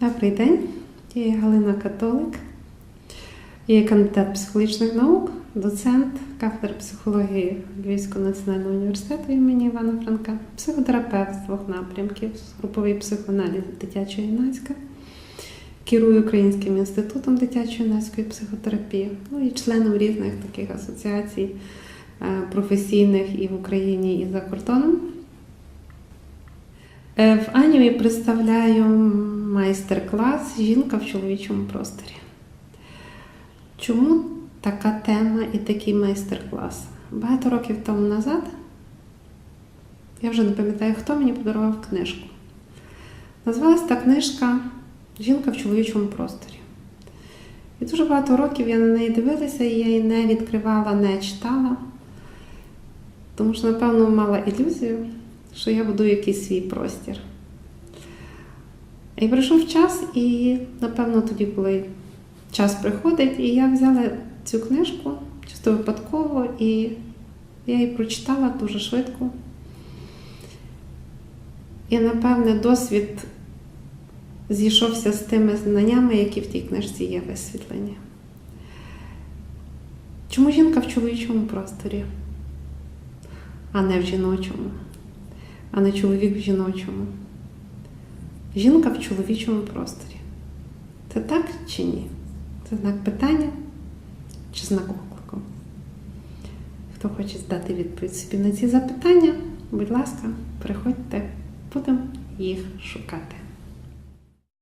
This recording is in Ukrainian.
Добрий день, я Галина Католик, я кандидат психологічних наук, доцент кафедри психології Львівського національного університету імені Івана Франка, психотерапевт з двох напрямків, груповий психоаналіз дитяча юнацька. Керую Українським інститутом дитячо-юнацької психотерапії, ну і членом різних таких асоціацій е, професійних і в Україні, і за кордоном. Е, В Анімі представляю майстер-клас Жінка в чоловічому просторі. Чому така тема і такий майстер-клас? Багато років тому назад я вже не пам'ятаю, хто мені подарував книжку. Називалась та книжка Жінка в чоловічому просторі. І дуже багато років я на неї дивилася, і я її не відкривала, не читала, тому що, напевно, мала ілюзію, що я будую якийсь свій простір. І прийшов час, і, напевно, тоді, коли час приходить, і я взяла цю книжку чисто випадково, і я її прочитала дуже швидко. І, напевне, досвід зійшовся з тими знаннями, які в тій книжці є висвітлені. Чому жінка в чоловічому просторі, а не в жіночому, а не чоловік в жіночому? Жінка в чоловічому просторі. Це так чи ні? Це знак питання чи знак оклику? Хто хоче здати відповідь собі на ці запитання, будь ласка, приходьте, будемо їх шукати.